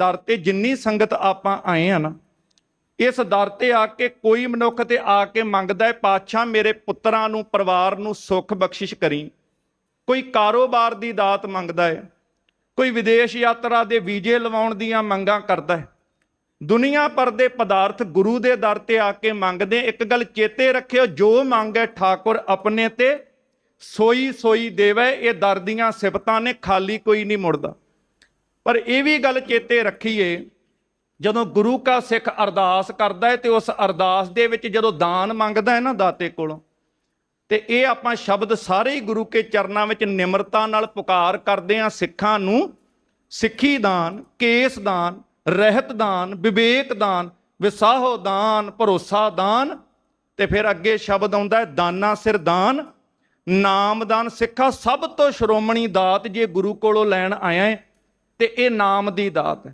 ਦਰ ਤੇ ਜਿੰਨੀ ਸੰਗਤ ਆਪਾਂ ਆਏ ਆ ਨਾ, ਇਸ ਦਰ ਤੇ ਆ ਕੇ ਕੋਈ ਮਨੁੱਖ ਤੇ ਆ ਕੇ ਮੰਗਦਾ ਹੈ, ਪਾਤਸ਼ਾਹ, ਮੇਰੇ ਪੁੱਤਰਾਂ ਨੂੰ, ਪਰਿਵਾਰ ਨੂੰ ਸੁੱਖ ਬਖਸ਼ਿਸ਼ ਕਰੀ। ਕੋਈ ਕਾਰੋਬਾਰ ਦੀ ਦਾਤ ਮੰਗਦਾ ਹੈ, ਕੋਈ ਵਿਦੇਸ਼ ਯਾਤਰਾ ਦੇ ਵੀਜ਼ੇ ਲਵਾਉਣ ਦੀਆਂ ਮੰਗਾਂ ਕਰਦਾ ਹੈ। ਦੁਨੀਆ ਪਰ ਦੇ ਪਦਾਰਥ ਗੁਰੂ ਦੇ ਦਰ ਤੇ ਆ ਕੇ ਮੰਗਦੇ ਇੱਕ ਗੱਲ ਚੇਤੇ ਰੱਖਿਓ, ਜੋ ਮੰਗੇ ਠਾਕੁਰ ਆਪਣੇ ਤੇ ਸੋਈ ਸੋਈ ਦੇਵੇ, ਇਹ ਦਰ ਦੀਆਂ ਸਿਫਤਾਂ ਨੇ, ਖਾਲੀ ਕੋਈ ਨਹੀਂ ਮੁੜਦਾ। ਪਰ ਇਹ ਵੀ ਗੱਲ ਚੇਤੇ ਰੱਖੀਏ, ਜਦੋਂ ਗੁਰੂ ਕਾ ਸਿੱਖ ਅਰਦਾਸ ਕਰਦਾ ਹੈ ਤੇ ਉਸ ਅਰਦਾਸ ਦੇ ਵਿੱਚ ਜਦੋਂ ਦਾਨ ਮੰਗਦਾ ਹੈ ਨਾ ਦਾਤੇ ਕੋਲੋਂ, ਤੇ ਇਹ ਆਪਾਂ ਸ਼ਬਦ ਸਾਰੇ ਹੀ ਗੁਰੂ ਕੇ ਚਰਨਾਂ ਵਿੱਚ ਨਿਮਰਤਾ ਨਾਲ ਪੁਕਾਰ ਕਰਦੇ ਆ ਸਿੱਖਾਂ ਨੂੰ, ਸਿੱਖੀ ਦਾਨ, ਕੇਸ ਦਾਨ, ਰਹਿਤ ਦਾਨ, ਵਿਵੇਕ ਦਾਨ, ਵਿਸਾਹੋ ਦਾਨ, ਭਰੋਸਾ ਦਾਨ, ਤੇ ਫਿਰ ਅੱਗੇ ਸ਼ਬਦ ਆਉਂਦਾ ਹੈ ਦਾਨਾ ਸਿਰ ਦਾਨ ਨਾਮਦਾਨ ਸਿੱਖਾ ਸਭ ਤੋਂ ਸ਼੍ਰੋਮਣੀ ਦਾਤ ਜੇ ਗੁਰੂ ਕੋਲੋਂ ਲੈਣ ਆਇਆ ਹੈ ਤੇ ਇਹ ਨਾਮ ਦੀ ਦਾਤ ਹੈ।